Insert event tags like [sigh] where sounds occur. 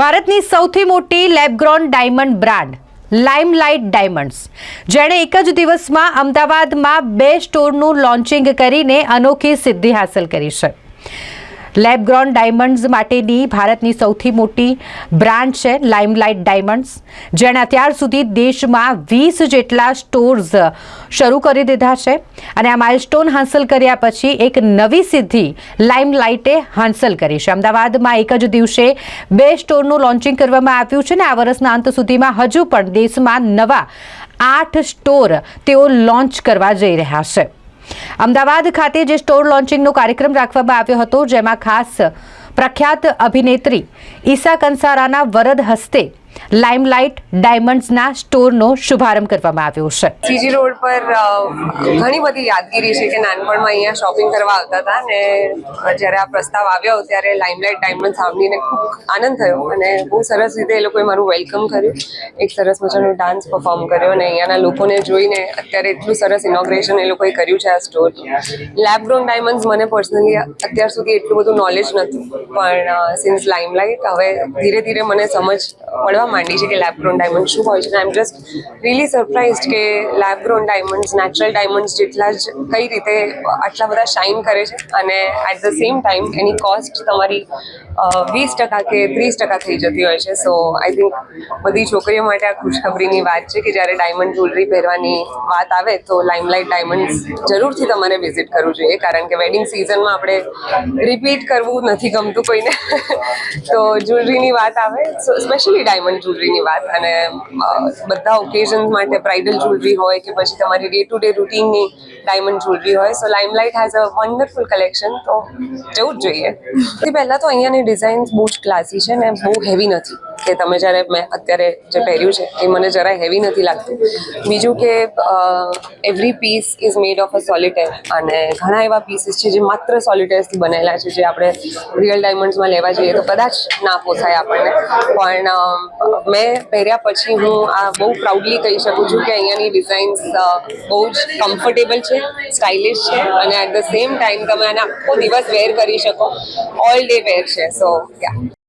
ભારતની સૌથી મોટી lab grown diamond brand, Limelight Diamonds, જેણે એક જ દિવસમાં અમદાવાદમાં બે સ્ટોરનું લોન્ચિંગ કરીને અનોખી સિદ્ધિ હાંસલ કરી છે. લેબગ્રોન ડાયમંડ્સ માટેની ભારતની સૌથી મોટી બ્રાન્ડ છે, લાઇમલાઇટ ડાયમંડ્સ, જેણે અત્યાર સુધી દેશમાં વીસ જેટલા સ્ટોર્સ શરૂ કરી દીધા છે અને આ માઇલસ્ટોન હાંસલ કર્યા પછી એક નવી સિદ્ધિ લાઇમલાઇટે હાંસલ કરી છે. અમદાવાદમાં એક જ દિવસે બે સ્ટોરનું લોન્ચિંગ કરવામાં આવ્યું છે ને આ વર્ષના અંત સુધીમાં હજુ પણ દેશમાં નવા આઠ સ્ટોર તેઓ લોન્ચ કરવા જઈ રહ્યા છે. અમદાવાદ ખાતે જે સ્ટોર લોન્ચિંગનો કાર્યક્રમ રાખવામાં આવ્યો હતો, જેમાં ખાસ પ્રખ્યાત અભિનેત્રી ઈશા કંસારાના વરદ હસ્તે લાઇમલાઇટ ડાયમંડ્સના સ્ટોરનો શુભારંભ કરવામાં આવ્યો છે. સીજી રોડ પર ઘણી બધી યાદગીરી છે કે નાનપણમાં અહીંયા શોપિંગ કરવા આવતા હતા ને જ્યારે આ પ્રસ્તાવ આવ્યો ત્યારે લાઇમલાઇટ ડાયમંડ સાંભળીને ખૂબ આનંદ થયો અને બહુ સરસ રીતે એ લોકોએ મારું વેલકમ કર્યું. એક સરસ મજાનો ડાન્સ પરફોર્મ કર્યો અને અહીંયાના લોકોને જોઈને અત્યારે એટલું સરસ ઇનોગ્રેશન એ લોકોએ કર્યું છે આ સ્ટોર. લેબગ્રોન ડાયમંડ્સ મને પર્સનલી અત્યાર સુધી એટલું બધું નોલેજ નથી પણ સિન્સ લાઇમલાઇટ, હવે ધીરે ધીરે મને સમજ પડવા માંડી છે કે લેબગ્રોન ડાયમંડ શું હોય છે. I am just really surprise કે lab grown diamonds natural diamonds જેટલા જ કઈ રીતે આટલા બધા શાઇન કરે છે. અને at the same time any cost તમારી વીસ ટકા કે ત્રીસ ટકા થઈ જતી હોય છે. સો આઈ થિંક બધી છોકરીઓ માટે આ ખુશખબરીની વાત છે કે જ્યારે ડાયમંડ જ્વેલરી પહેરવાની વાત આવે તો લાઇમલાઇટ ડાયમંડ્સ જરૂરથી તમારે વિઝિટ કરવું જોઈએ. કારણ કે વેડિંગ સિઝનમાં આપણે રિપીટ કરવું નથી ગમતું કોઈને. [laughs] તો જ્વેલરીની વાત આવે. સ્પેશિયલી ડાયમંડ જ્વેલરીની વાત અને બધા ઓકેઝન્સ માટે બ્રાઇડલ જ્વેલરી હોય કે પછી તમારી ડે ટુ ડે રૂટીનની ડાયમંડ જ્વેલરી હોય. So Limelight has a wonderful collection તો જવું જ જોઈએ. સૌથી પહેલાં તો અહીંયાની ડિઝાઇન્સ બહુ જ ક્લાસી છે ને બહુ હેવી નથી. કે તમે જ્યારે મેં અત્યારે જે પહેર્યું છે, એ મને જરાય હેવી નથી લાગતું. બીજું કે every piece is made of a solitaire અને ઘણા એવા પીસીસ છે જે માત્ર સોલિટેર્સથી બનેલા છે, જે આપણે રિયલ ડાયમંડ્સમાં લેવા જઈએ તો કદાચ ના પોસાય આપણને. પણ મેં પહેર્યા પછી હું આ બહુ પ્રાઉડલી કહી શકું છું કે અહીંયાની ડિઝાઇન્સ બહુ જ કમ્ફર્ટેબલ છે સ્ટાઇલિશ છે. અને એટ ધ સેમ ટાઈમ તમે આને આખો દિવસ વેર કરી શકો. ઓલ ડે વેર છે. સો યા